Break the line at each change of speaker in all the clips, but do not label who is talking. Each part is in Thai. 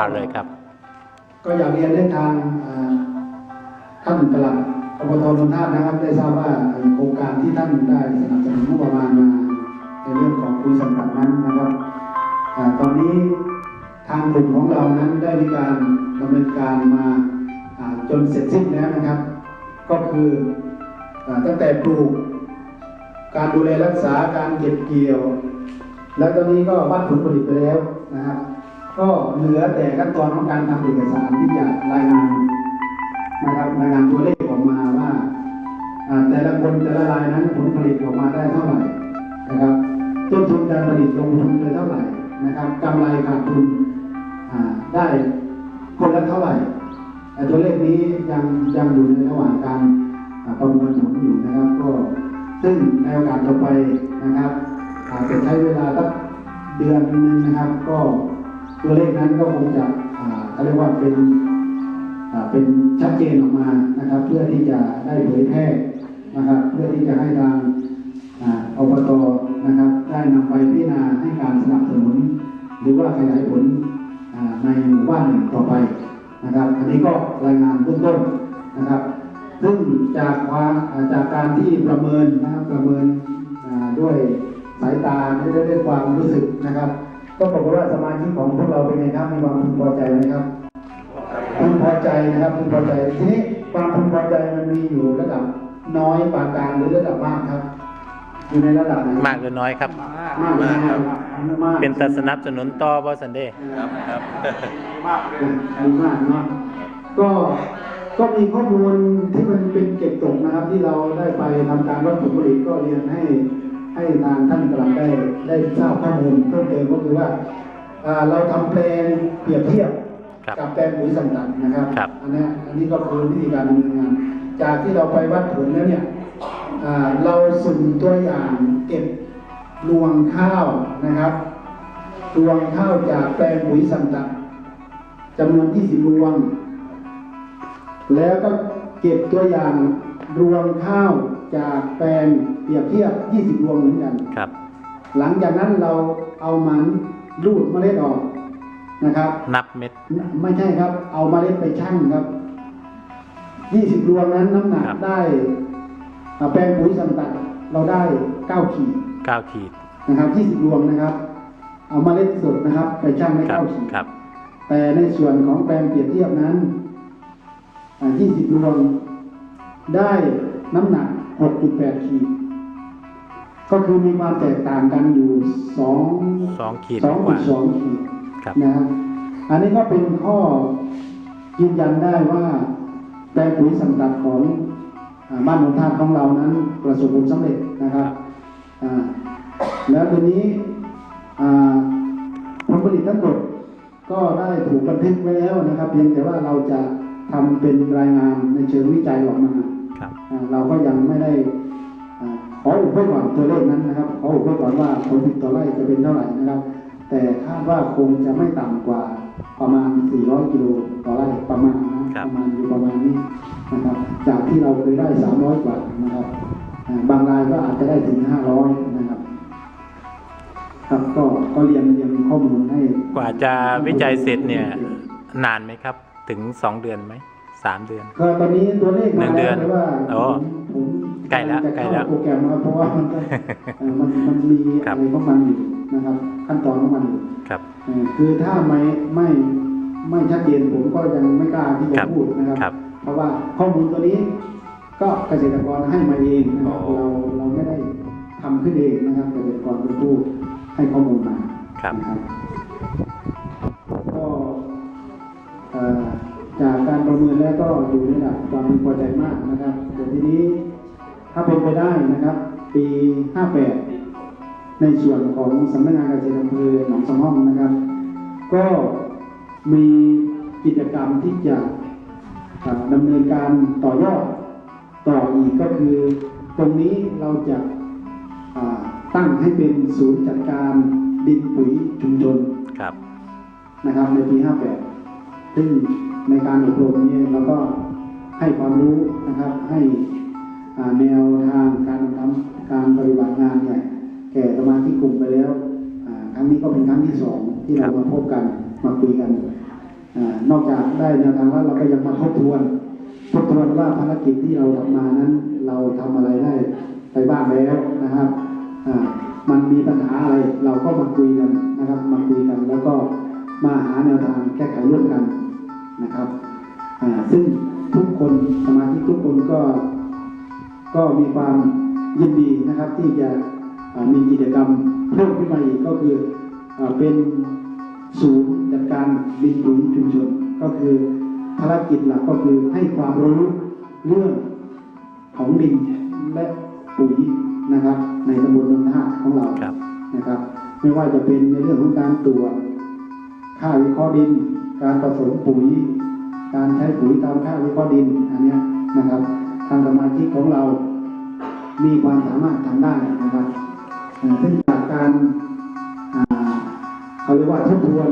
เอาเลยครับ
ก็อยากเรียนให้ทางอ่าท่านปลัดอบตนนทานะครับ ได้ทราบว่าโครงการที่ท่านได้สนับสนุนงบประมาณมาในเรื่องของคุยสัมผัสนั้นนะครับตอนนี้ทางกลุ่มของเรานั้นได้มีการดำเนินการมาจนเสร็จสิ้นแล้วนะครับ ก็คืออตั้งแต่ปลูกการดูแลรักษาการเก็บเกี่ยว แล้วตอนนี้ก็วัดผลผลิตไปแล้วนะครับ ก็เหลือแต่ขั้นตอนของการทำเอกสารที่จะรายงานนะครับรายงานตัวเลขออกมาว่าแต่ละคนแต่ละรายนั้นผลผลิตออกมาได้เท่าไหร่นะครับ ต้นทุนการผลิตลงทุนไปเท่าไหร่นะครับกำไรขาดทุนอ่าได้คนละเท่าไหร่แต่ตัวเลขนี้ยังยังอยู่ในระหว่างการประมวลผลอยู่นะครับ ก็ซึ่งในโอกาสต่อไปนะครับอาจจะใช้เวลาสักเดือนนึงนะครับ ก็ ตัวเลขนั้นก็คงจะอ่าเขาเรียกว่าเป็นอ่าเป็นชัดเจนออกมานะครับ เพื่อที่จะได้เผยแพร่นะครับ เพื่อที่จะให้ทางอบตนะครับ ได้นำไปพิจารณาให้การสนับสนุน หรือว่าขยายผลในหมู่บ้านต่อไปนะครับ อันนี้ก็รายงานเบื้องต้นนะครับ ซึ่งจากว่าจากการที่ประเมินนะครับประเมินอ่าด้วยสายตาด้วยด้วยด้วยความรู้สึกนะครับ ก็บอกว่าสมาชิกของพวกเราเป็นไงครับมีความพึงพอใจไหมครับพึงพอใจนะครับพึงพอใจทีนี้ความพึงพอใจมันมีอยู่ระดับน้อยปานกลางหรือระดับมากครับ อยู่ในระดับไหน
มากหรือน้อยครับ
มากนะครับมาก
เป็นตาสนับสนุนต่อบอสันเดย์
มากดีมากเนาะก็ก็มีข้อมูลที่มันเป็นเก็บตกนะครับ ที่เราได้ไปทำการวัดผลผลิตก็เรียนให้ ให้ทางท่านกำลังได้ได้ทราบข้อมูลเพิ่มเติมก็คือว่าอ่าเราทำแปลงเปรียบเทียบ
ครับ
กับแปลงปุ๋ยสังกัดนะครับ
ครับ
อันนี้อันนี้ก็คือวิธีการดำเนินงาน จากที่เราไปวัดผลแล้วเนี่ยอ่าเราสุ่มตัวอย่างเก็บรวงข้าวนะครับรวงข้าวจากแปลงปุ๋ยสังกัดจำนวน 20 รวง แล้วก็เก็บตัวอย่างรวงข้าว จากแปลงเปรียบเทียบ 20 รวงเหมือนกัน
ครับ
หลังจากนั้นเราเอามันรูดเมล็ดออกนะครับ
นับเม็ด
ไม่ใช่ครับ เอาเมล็ดไปชั่งครับ 20 รวงนั้นน้ำหนัก
ครับ
ได้อ่าแปลงปุ๋ยสัมตัดเราได้ 9 ขีด
เก้าขีด
นะครับ 20 รวงนะครับ เอาเมล็ดสดนะครับ ไปชั่งได้
ครับ
9ขีด
ครับ
แต่ในส่วนของแปลงเปรียบเทียบนั้นอ่า20รวงได้น้ำหนัก 6.8 ขีด ก็คือมีความแตกต่างกันอยู่2
สองขีด
สอง
ก
จุ
ว่า
ดสองขีด
ครับ
นะครับอันนี้ก็เป็นข้อยืนยันได้ว่าแปลงปุ๋ยสังกัดของอ่าบ้านหนองทาดของเรานั้นประสบผลสำเร็จนะครับอ่าแล้วทีนี้อ่าผลผลิตทั้งหมดก็ได้ถูกบันทึกไว้แล้วนะครับ เพียงแต่ว่าเราจะทำเป็นรายงานในเชิงวิจัยออกมา
ครับ
อ่า เราก็ยังไม่ได้อ่าขออุบไว้ก่อนตัวเลขนั้นนะครับขออุบไว้ก่อนว่าผลผลิตต่อไร่จะเป็นเท่าไหร่นะครับ แต่คาดว่าคงจะไม่ต่ำกว่าประมาณ 400 กิโลต่อไร่ประมาณนะครับประมาณอยู่ประมาณนี้นะครับ จากที่เราเคยได้ 300 กว่านะครับอ่าบางรายก็อาจจะได้ถึง 500 นะครับ ครับก็ก็เรียนเรียนข้อมูลให้
กว่าจะวิจัยเสร็จเนี่ย นานไหมครับ ถึงสองเดือนไหม สามเดือน
ก็ตอนนี้ตัวเลข
หนึ่
มาง
เดื
แล้
อ
วนแต่ว่า
โอ้
ผมผม
ใกล้แล้ว
จะ
ใกล้
เข้า
แล้ว
โปรแกรมนะครับเพราะว่ามันก็เอ่อมันมันมี
ครับ
อะไรของมันอยู่นะครับ ขั้นตอนของมันอยู่
ครับ
เอ่อคือถ้าไม่ไม่ไม่ชัดเจนผมก็ยังไม่กล้าที่จะ
ครับ
พูดนะครับ
ครับ
เพราะว่าข้อมูลตัวนี้ ก็เกษตรกรให้มาเองนะครับ
โอ้
เราเราไม่ได้ทำขึ้นเองนะครับเกษตรกรเป็นผู้ให้ข้อมูลมา
ครับ
นะครับก็เอ่อ จากการประเมินแล้วก็อยู่ในระดับความพึงพอใจมากนะครับแต่ทีนี้ถ้าเป็นไปได้นะครับ ปี 58 ในส่วนของสำนักงานเกษตรอำเภอหนองสมห้องนะครับ ก็มีกิจกรรมที่จะเอ่อดำเนินการต่อยอดต่ออีกก็คือตรงนี้เราจะอ่าตั้งให้เป็นศูนย์จัดการดินปุ๋ยชุมชน
ครับ
นะครับในปี 58ซึ่ง ในการอบรมนี้เราก็ให้ความรู้นะครับให้แนวทางการทำการปฏิบัติงานเนี่ยแก่สมาชิกกลุ่มไปแล้วครั้งนี้ก็เป็นครั้งที่สองที่เรามาพบกันมาคุยกันอนอกจากได้แนวทางแล้วเราก็ยังมาทบทวนทบทวนว่าภารกิจที่เราทำมานั้น เราทำอะไรได้ไปบ้างแล้วนะครับมันมีปัญหาอะไรเราก็มาคุยกันนะครับ มาคุยกันแล้วก็มาหาแนวทางแก้ไขร่วมกัน นะครับอ่าซึ่งทุกคนสมาชิกทุกคนก็ก็มีความยินดีนะครับ ที่จะอ่ามีกิจกรรมเพิ่มขึ้นมาอีกก็คืออาเป็นศูนย์จัดการดินปุ๋ยชุมชนก็คือภารกิจหลักก็คือให้ความรู้เรื่องของดินและปุ๋ยนะครับ ในตำบลนนทาของเรา
ครับ
นะครับ ไม่ว่าจะเป็นในเรื่องของการตรวจค่าวิเคราะห์ดิน การผสมปุ๋ย การใช้ปุ๋ยตามค่าวิเคราะห์ดินอันนี้นะครับ ทางสมาชิกของเรามีความสามารถทำได้นะครับซึ่งจากการอ่าเขาเรียกว่าทบทวน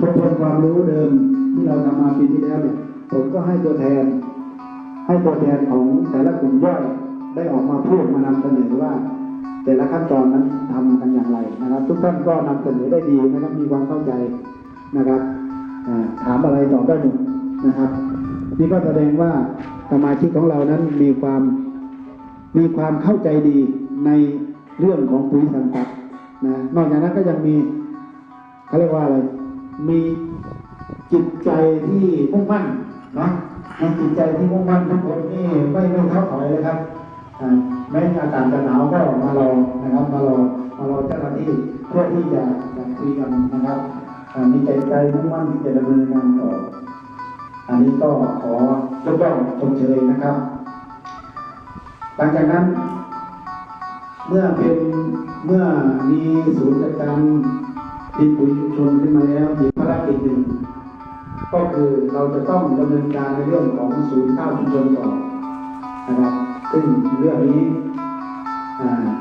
ทบทวนความรู้เดิมที่เราทำมาปีที่แล้วเนี่ยผมก็ให้ตัวแทน ให้ตัวแทนของแต่ละกลุ่มย่อยได้ออกมาพูดมานำเสนอว่า แต่ละขั้นตอนนั้นทำกันอย่างไรนะครับ ทุกท่านก็นำเสนอได้ดีนะครับมีความเข้าใจนะครับ ถามอะไรตอบได้หมดนะครับ นี่ก็แสดงว่าสมาชิกของเรานั้นมีความมีความเข้าใจดีในเรื่องของปุ๋ยสังกัดนะนอกจากนั้นก็ยังมีเขาเรียกว่าอะไร มีจิตใจที่มุ่งมั่นนะมีจิตใจที่มุ่งมั่นทุกคนนี่ไม่ไม่ท้อถอยเลยครับแม้อากาศจะหนาวก็มารอนะครับ มารอมารอเจ้าหน้าที่เพื่อที่จะจะคุยกันนะครับ มีใจใจมุ่งมั่นที่จะดำเนินงานต่อ อันนี้ก็ขอยกย่องชมเชยนะครับ หลังจากนั้น เมื่อเป็นเมื่อมีศูนย์จัดการดินปุ๋ยชุมชนขึ้นมาแล้วอีภารกิจหนึ่งก็คือเราจะต้องดำเนินการในเรื่องของศูนย์ข้าวชุมชนต่อนะครับ ซึ่งเรื่องนี้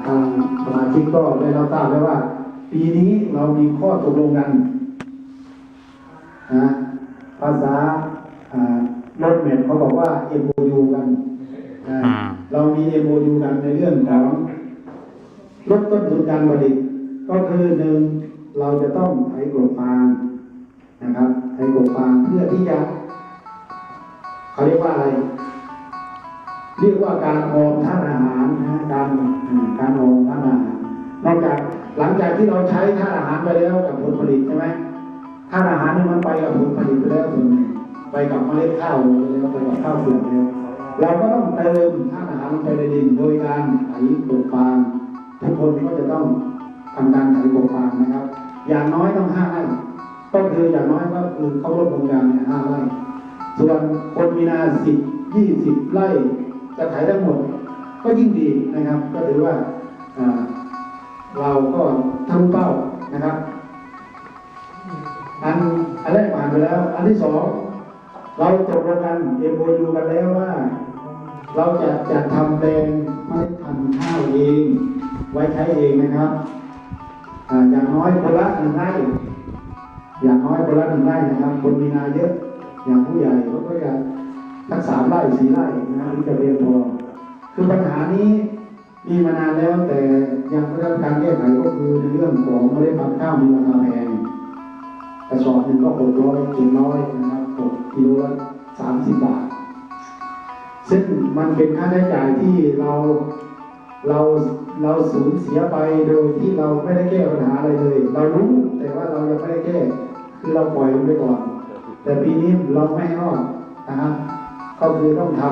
ทางสมาชิกก็ได้รับทราบแล้วว่า ปีนี้เรามีข้อตกลงกัน นะภาษาอ่ารถเมล์เขาบอกว่า MOU กันนะ
อืม
เรามี MOU กันในเรื่องของลดต้นทุนการผลิตก็คือหนึ่งเราจะต้องไถกลบฟางนะครับไถกลบฟางเพื่อที่จะเขาเรียกว่าอะไร เรียกว่าการออมท่านอาหารนะการอ่าการออมท่านอาหารนอกจากหลังจากที่เราใช้ท่านอาหารไปแล้วกับผลผลิตใช่ไหม ท่านอาหารนี่มันไปกับผลผลิตไปแล้วส่วนหนึ่งไปกับเมล็ดข้าวแล้วไปกับข้าวเปลือกแล้วเราก็ต้องเติมท่าอาหารลงไปในดินโดยการไถกบฟางทุกคนก็จะต้องทำการไถกบฟางนะครับ อย่างน้อยต้องห้าไร่ก็คืออย่างน้อยก็คือเข้าร่วมโครงการเนี่ยห้าไร่ส่วนคนมีนาสิบยี่สิบไร่จะไถทั้งหมด ก็ยิ่งดีนะครับ ก็ถือว่าอ่าเราก็ทะลุเป้านะครับ อันอันแรกผ่านไปแล้ว อันที่สองเราตกลงกัน MOU กันแล้วว่า เราจะจะทำแปลงเมล็ดพันธุ์ข้าวเอง ไว้ใช้เองนะครับอ่าอย่างน้อยคนละหนึ่งไร่อย่างน้อยคนละหนึ่งไร่นะครับ คนมีนาเยอะ อย่างผู้ใหญ่เขาก็จะทักสามไร่สี่ไร่นะครับถึงจะเพียงพอคือปัญหานี้มีมานานแล้วแต่ยังไม่ได้รับการแก้ไขก็คือในเรื่องของเมล็ดพันธุ์ข้าวมีราคาแพง กระสอบหนึ่งก็หกร้อยเจ็ดร้อยนะครับตกกิโลละสามสิบบาท ซึ่งมันเป็นค่าใช้จ่ายที่เราเราเราสูญเสียไปโดยที่เราไม่ได้แก้ปัญหาอะไรเลย เรารู้แต่ว่าเรายังไม่ได้แก้คือเราปล่อยมันไปก่อน แต่ปีนี้เราไม่รอดนะครับก็คือต้องท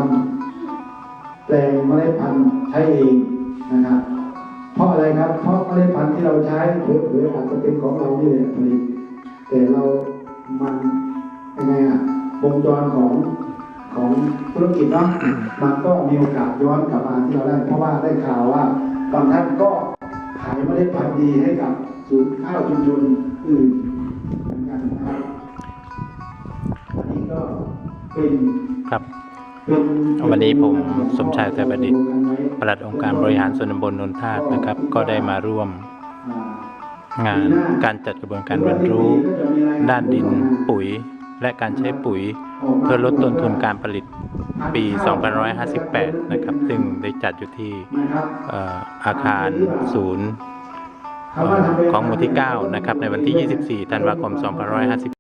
ำแปลงเมล็ดพันธุ์ใช้เองนะครับเพราะอะไรครับ เพราะเมล็ดพันธุ์ที่เราใช้เผลอๆอาจจะเป็นของเรานี่แหละผลิต แต่เรามันยังไงอะวงจรของของธุรกิจเนาะมันก็มีโอกาสย้อนกลับมาที่เราได้ เพราะว่าได้ข่าวว่าบางท่านก็ขายเมล็ดพันธุ์ดีให้กับศูนย์ข้าวชุมชนอื่นเหมือนกันนะครับอันนี้ก็เป็น
ครับ
เป็น
วันนี้ผมสมชายไทยประดิษฐ์ปลัดองค์การบริหารส่วนตำบลนนทาตนะครับ ก็ได้มาร่วม
อ่า งา
นการจัดกระบวนการเรียนรู้ ด้านดินปุ๋ย และการใช้ปุ๋ย เพื่อลดต้นทุนการผลิตปี 2558 นะครับ ซึ่งได้จัดอยู่ที่อาคารศูนย์ของหมู่ที่ 9 นะครับ ในวันที่ 24 ธันวาคม 2558